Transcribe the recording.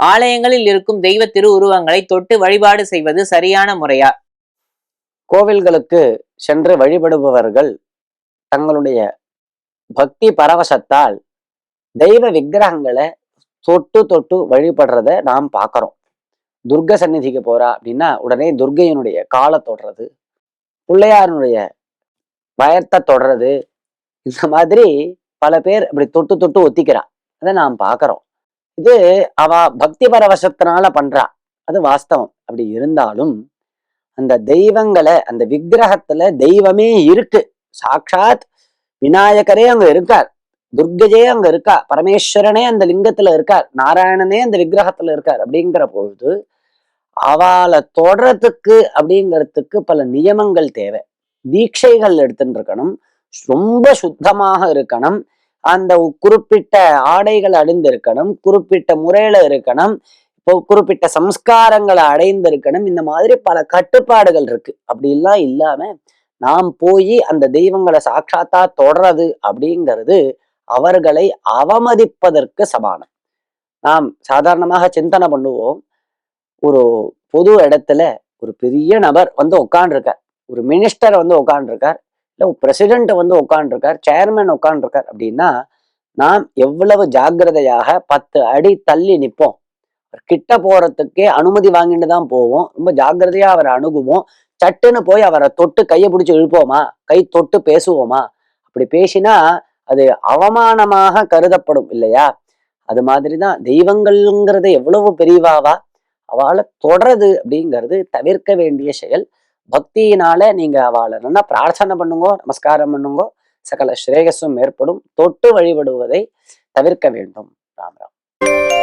ஆலயங்களில் இருக்கும் தெய்வ திருவுருவங்களை தொட்டு வழிபாடு செய்வது சரியான முறையா? கோவில்களுக்கு சென்று வழிபடுபவர்கள் தங்களுடைய பக்தி பரவசத்தால் தெய்வ விக்கிரகங்களை தொட்டு தொட்டு வழிபடுறத நாம் பார்க்குறோம். துர்க சந்நிதிக்கு போறா அப்படின்னா உடனே துர்கையினுடைய காலை தொடுறது பிள்ளையாருடைய வயத்தை தொடுறது இந்த மாதிரி பல பேர் இப்படி தொட்டு தொட்டு ஒத்திக்கிறா. அதை நாம் பார்க்குறோம். இது அவ பக்தி பரவசத்தினால பண்றா. அது வாஸ்தவம். அப்படி இருந்தாலும் அந்த தெய்வங்களை அந்த விக்கிரகத்துல தெய்வமே இருக்கு. சாட்சாத் விநாயகரே அங்க இருக்கார். துர்கஜே அங்க இருக்கா. பரமேஸ்வரனே அந்த லிங்கத்துல இருக்கார். நாராயணனே அந்த விக்கிரகத்துல இருக்கார். அப்படிங்கிற பொழுது அவளை தொடறதுக்கு அப்படிங்கிறதுக்கு பல நியமங்கள் தேவை. தீட்சைகள் எடுத்துட்டு இருக்கணும். ரொம்ப சுத்தமாக இருக்கணும். அந்த குறிப்பிட்ட ஆடைகள் அணிந்திருக்கணும் குறிப்பிட்ட முறையில இருக்கணும் இப்போ குறிப்பிட்ட சம்ஸ்காரங்களை அடைந்திருக்கணும் இந்த மாதிரி பல கட்டுப்பாடுகள் இருக்கு. அப்படிலாம் இல்லாம நாம் போய் அந்த தெய்வங்களை சாட்சாத்தா தொடறது அப்படிங்கிறது அவர்களை அவமதிப்பதற்கு சமானம். நாம் சாதாரணமாக சிந்தனை பண்ணுவோம் ஒரு பொது இடத்துல ஒரு பெரிய நபர் வந்து உட்காண்டிருக்கார் ஒரு மினிஸ்டர் வந்து உட்காண்டிருக்கார் இல்லை ஒரு பிரசிடென்ட் வந்து உட்காண்டிருக்கார் சேர்மேன் உட்காண்டிருக்கார் அப்படின்னா நாம் எவ்வளவு ஜாக்கிரதையாக பத்து அடி தள்ளி நிற்போம் கிட்ட போறதுக்கே அனுமதி வாங்கிட்டு தான் போவோம். ரொம்ப ஜாக்கிரதையா அவரை அணுகுவோம். சட்டுன்னு போய் அவரை தொட்டு கையை பிடிச்சி இழுப்போமா? கை தொட்டு பேசுவோமா? அப்படி பேசினா அது அவமானமாக கருதப்படும் இல்லையா? அது மாதிரிதான் தெய்வங்கள்ங்கிறது எவ்வளவு பெரியவாவா? அவளை தொடரது அப்படிங்கிறது தவிர்க்க வேண்டிய செயல். பக்தியினால நீங்க அவளை நல்லா பிரார்த்தனை பண்ணுங்கோ நமஸ்காரம் பண்ணுங்கோ சகல ஸ்ரேயஸும் ஏற்படும். தொட்டு வழிபடுவதை தவிர்க்க வேண்டும். ராம் ராம்.